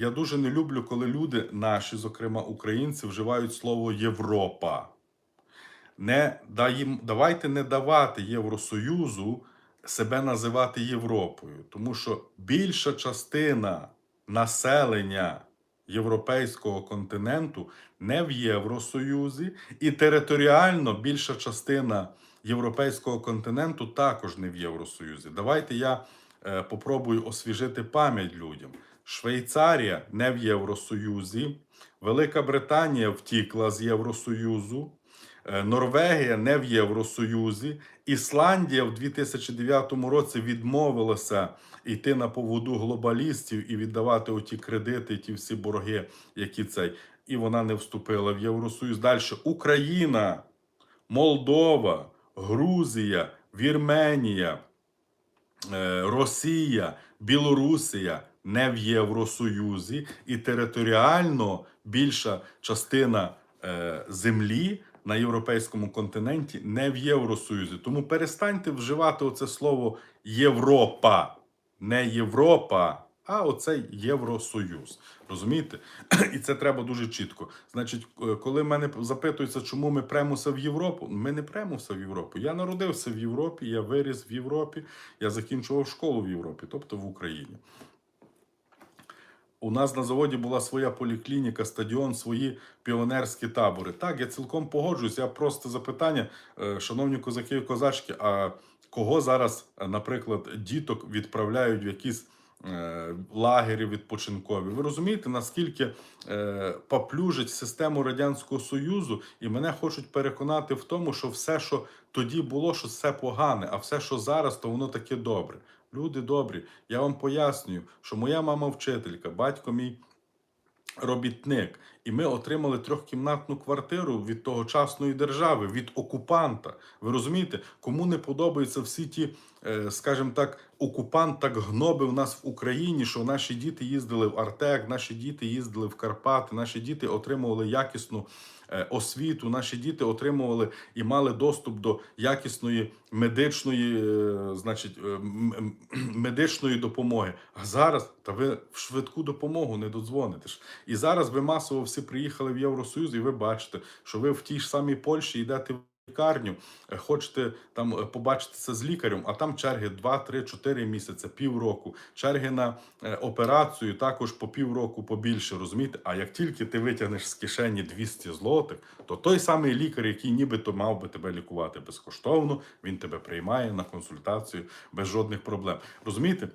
Я дуже не люблю, коли люди, наші, зокрема українці, вживають слово Європа. Не даїм, давайте не давати Євросоюзу себе називати Європою, тому що більша частина населення європейського континенту не в Євросоюзі, і територіально більша частина європейського континенту також не в Євросоюзі. Давайте я е, попробую освіжити пам'ять людям. Швейцарія не в Євросоюзі, Велика Британія втікла з Євросоюзу. Е, Норвегія не в Євросоюзі. Ісландія в 2009 році відмовилася йти на поводу глобалістів і віддавати оті кредити, ті всі борги, які цей. І вона не вступила в Євросоюз. Далі Україна, Молдова, Грузія, Вірменія, е, Росія, Білорусія не в Євросоюзі, і територіально більша частина е, землі на європейському континенті не в Євросоюзі. Тому перестаньте вживати оце слово Європа, не Європа. А оцей Євросоюз. Розумієте? І це треба дуже чітко. Значить, коли мене запитуються, чому ми премося в Європу, ми не премося в Європу. Я народився в Європі, я виріс в Європі, я закінчував школу в Європі, тобто в Україні. У нас на заводі була своя поліклініка, стадіон, свої піонерські табори. Так, я цілком погоджуюсь. Я просто запитання, е, шановні козаки і козачки, а кого зараз, наприклад, діток відправляють в якісь лагері відпочинкові? Ви розумієте, наскільки е, поплюжить систему Радянського Союзу, і мене хочуть переконати в тому, що все, що тоді було, що все погане, а все, що зараз, то воно таке добре. Люди добрі, я вам пояснюю, що моя мама вчителька, батько мій робітник, і ми отримали трьохкімнатну квартиру від тогочасної держави, від окупанта. Ви розумієте, кому не подобаються всі ті, е, скажімо так, окупант так гнобив нас в Україні, що наші діти їздили в Артек, наші діти їздили в Карпати, наші діти отримували якісну е, освіту, наші діти отримували і мали доступ до якісної медичної, е, значить, медичної допомоги. А зараз та ви в швидку допомогу не додзвонитесь. І зараз ви масово всі приїхали в Євросоюз, і ви бачите, що ви в тій ж самій Польщі йдете в лікарню, е, хочете там е, побачитися з лікарем, а там черги 2, 3, 4 місяці, півроку. Черги на е, операцію також по півроку побільше, розумієте? А як тільки ти витягнеш з кишені 200 злотих, то той самий лікар, який нібито мав би тебе лікувати безкоштовно, він тебе приймає на консультацію без жодних проблем. Розумієте?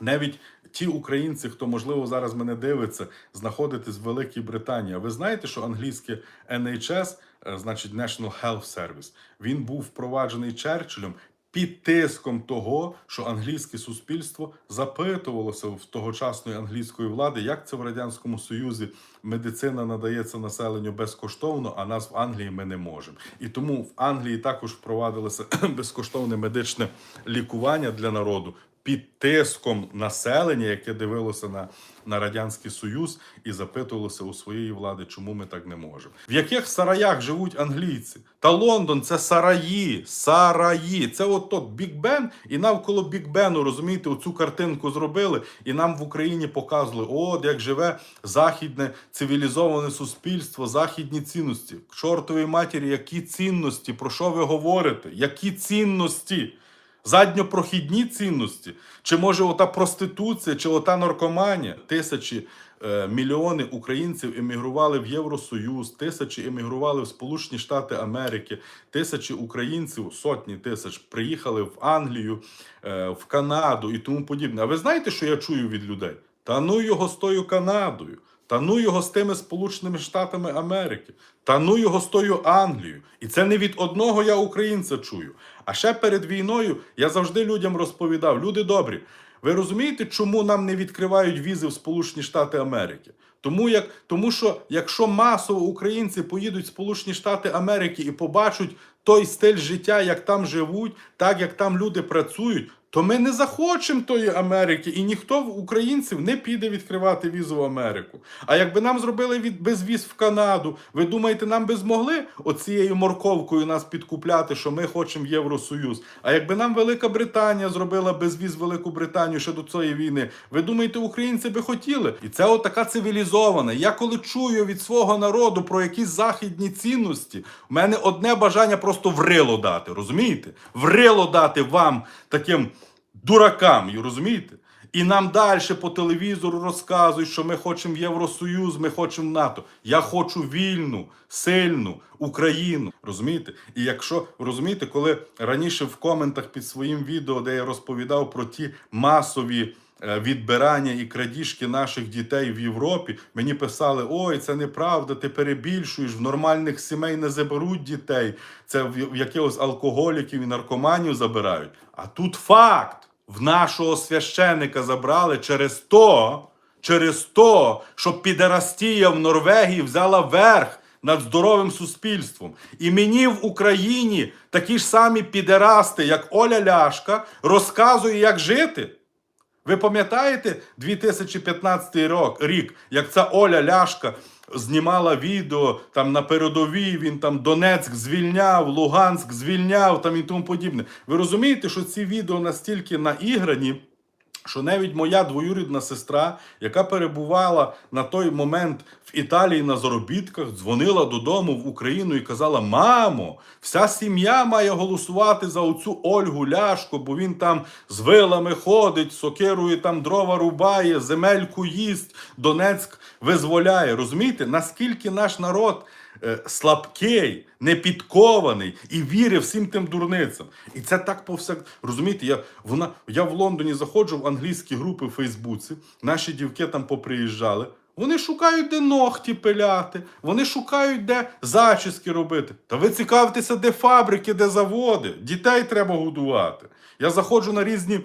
Навіть ті українці, хто можливо зараз мене дивиться, знаходитесь в Великій Британії. А ви знаєте, що англійське NHS, е, значить National Health Service, він був впроваджений Черчиллем під тиском того, що англійське суспільство запитувалося в тогочасної англійської влади, як це в радянському союзі медицина надається населенню безкоштовно, а нас в Англії ми не можемо. І тому в Англії також впровадилося безкоштовне медичне лікування для народу під тиском населення, яке дивилося на, на Радянський Союз і запитувалося у своєї влади, чому ми так не можемо. В яких сараях живуть англійці? Та Лондон це сараї, сараї. Це от тот Біг Бен, і навколо Біг Бену, розумієте, оцю картинку зробили, і нам в Україні показували, от як живе західне цивілізоване суспільство, західні цінності. К чортовій матері, які цінності? Про що ви говорите? Які цінності? Задньопрохідні цінності, чи може ота проституція, чи ота наркоманія. Тисячі е, мільйони українців емігрували в Євросоюз, тисячі емігрували в Сполучені Штати Америки, тисячі українців, сотні тисяч приїхали в Англію, е, в Канаду і тому подібне. А ви знаєте, що я чую від людей? Та ну його з тою Канадою. Та ну його з тими Сполученими Штатами Америки, та ну його з тою Англією. І це не від одного я українця чую. А ще перед війною я завжди людям розповідав: люди добрі, ви розумієте, чому нам не відкривають візи в Сполучені Штати Америки? Тому, як, тому що якщо масово українці поїдуть в Сполучені Штати Америки і побачать той стиль життя, як там живуть, так як там люди працюють, то ми не захочемо тої Америки, і ніхто в українців не піде відкривати візу в Америку. А якби нам зробили від безвіз в Канаду, ви думаєте, нам би змогли оцією морковкою нас підкупляти, що ми хочемо Євросоюз? А якби нам Велика Британія зробила безвіз в Велику Британію ще до цієї війни, ви думаєте, українці би хотіли? І це от така цивілізована. Я коли чую від свого народу про якісь західні цінності, у мене одне бажання просто врило дати. Розумієте? Врило дати вам таким дуракам, розумієте? І нам далі по телевізору розказують, що ми хочемо Євросоюз, ми хочемо НАТО. Я хочу вільну, сильну Україну. Розумієте? І якщо розумієте, коли раніше в коментах під своїм відео, де я розповідав про ті масові е, відбирання і крадіжки наших дітей в Європі, мені писали: ой, це неправда, ти перебільшуєш, в нормальних сімей не заберуть дітей, це в якихось алкоголіків і наркоманів забирають. А тут факт. В нашого священика забрали через то, через то, що підерастія в Норвегії взяла верх над здоровим суспільством. І мені в Україні такі ж самі підерасти, як Оля Ляшка, розказує, як жити. Ви пам'ятаєте 2015 рок, рік, як ця Оля Ляшка знімала відео там на передовій, він там Донецьк звільняв, Луганськ звільняв там і тому подібне. Ви розумієте, що ці відео настільки наіграні, що навіть моя двоюрідна сестра, яка перебувала на той момент в Італії на заробітках, дзвонила додому в Україну і казала: Мамо, вся сім'я має голосувати за оцю Ольгу Ляшко, бо він там з вилами ходить, сокирою там дрова рубає, земельку їсть, Донецьк визволяє. Розумієте, наскільки наш народ слабкий, непідкований і вірить всім тим дурницям. І це так повсяк. Розумієте, я, вона, я в Лондоні заходжу в англійські групи в Фейсбуці, наші дівки там поприїжджали. Вони шукають, де ногті пиляти, вони шукають, де зачіски робити. Та ви цікавитеся, де фабрики, де заводи. Дітей треба годувати. Я заходжу на різні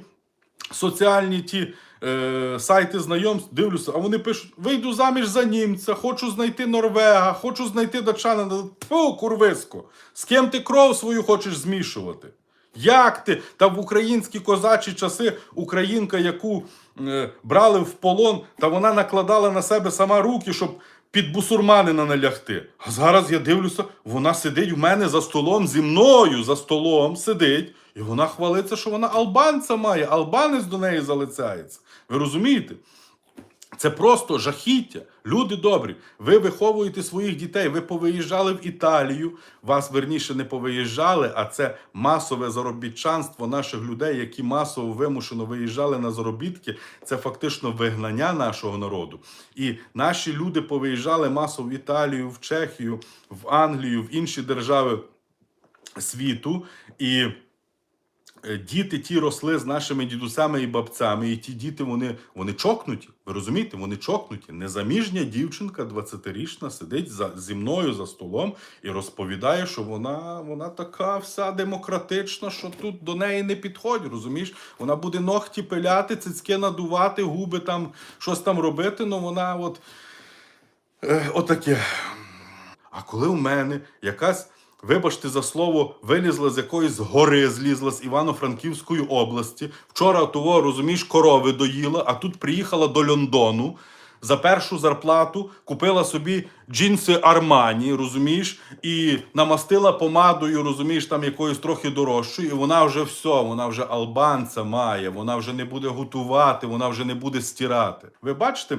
соціальні ті е, сайти знайомств, дивлюся, а вони пишуть: вийду заміж за німця, хочу знайти Норвега, хочу знайти датчана. Тьфу, курвиско, з ким ти кров свою хочеш змішувати? Як ти? Та в українські козачі часи українка, яку е, брали в полон, та вона накладала на себе сама руки, щоб під бусурманина налягти. А зараз я дивлюся, вона сидить в мене за столом зі мною за столом сидить, і вона хвалиться, що вона албанця має, албанець до неї залицяється. Ви розумієте? Це просто жахіття. Люди добрі, ви виховуєте своїх дітей. Ви повиїжджали в Італію. Вас верніше не повиїжджали, а це масове заробітчанство наших людей, які масово вимушено виїжджали на заробітки. Це фактично вигнання нашого народу. І наші люди повиїжджали масово в Італію, в Чехію, в Англію, в інші держави світу. І діти ті росли з нашими дідусями і бабцями, і ті діти вони, вони чокнуті. Ви розумієте, вони чокнуті. Незаміжня дівчинка, 20-річна, сидить за, зі мною за столом і розповідає, що вона, вона така вся демократична, що тут до неї не підходь. Розумієш? Вона буде ногті пиляти, цицьки надувати, губи там щось там робити. Ну вона от е, отаке. А коли у мене якась, вибачте за слово, вилізла з якоїсь гори, злізла з Івано-Франківської області. Вчора того, розумієш, корови доїла, а тут приїхала до Лондону. За першу зарплату купила собі джинси Армані, розумієш, і намастила помадою, розумієш, там якоюсь трохи дорожчою, і вона вже все, вона вже албанця має, вона вже не буде готувати, вона вже не буде стирати. Ви бачите,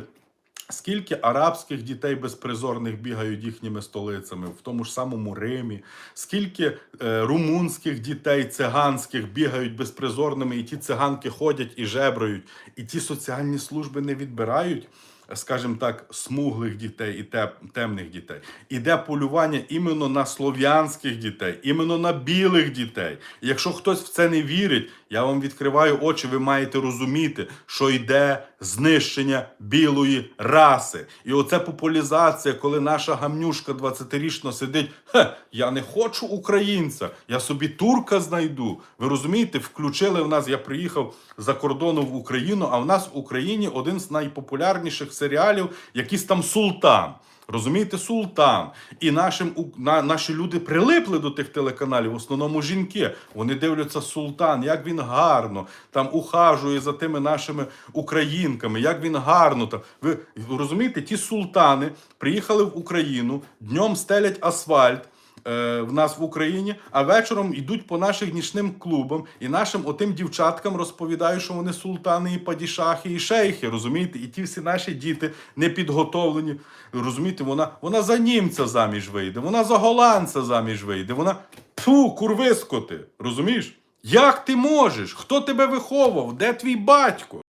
Скільки арабських дітей безпризорних бігають їхніми столицями, в тому ж самому Римі, скільки е, румунських дітей циганських бігають безпризорними, і ті циганки ходять і жебрають, і ті соціальні служби не відбирають, скажімо так, смуглих дітей і теп- темних дітей. Іде полювання іменно на слов'янських дітей, іменно на білих дітей. Якщо хтось в це не вірить, я вам відкриваю очі, ви маєте розуміти, що йде знищення білої раси. І оце популізація, коли наша гамнюшка 20-річна сидить, Хе, я не хочу українця, я собі турка знайду. Ви розумієте, включили в нас, я приїхав за кордону в Україну, а в нас в Україні один з найпопулярніших серіалів, якийсь там султан. Розумієте, султан. І нашим, на, наші люди прилипли до тих телеканалів, в основному жінки. Вони дивляться султан, як він гарно там ухажує за тими нашими українками, як він гарно там. Ви розумієте, ті султани приїхали в Україну, днем стелять асфальт. Е, В нас в Україні, а вечором йдуть по наших нічним клубам і нашим отим дівчаткам розповідають, що вони султани і падішахи, і шейхи, розумієте? І ті всі наші діти не підготовлені. Розумієте, вона, вона за німця заміж вийде, вона за голландця заміж вийде, вона фу, курвискоти. Розумієш? Як ти можеш? Хто тебе виховував? Де твій батько?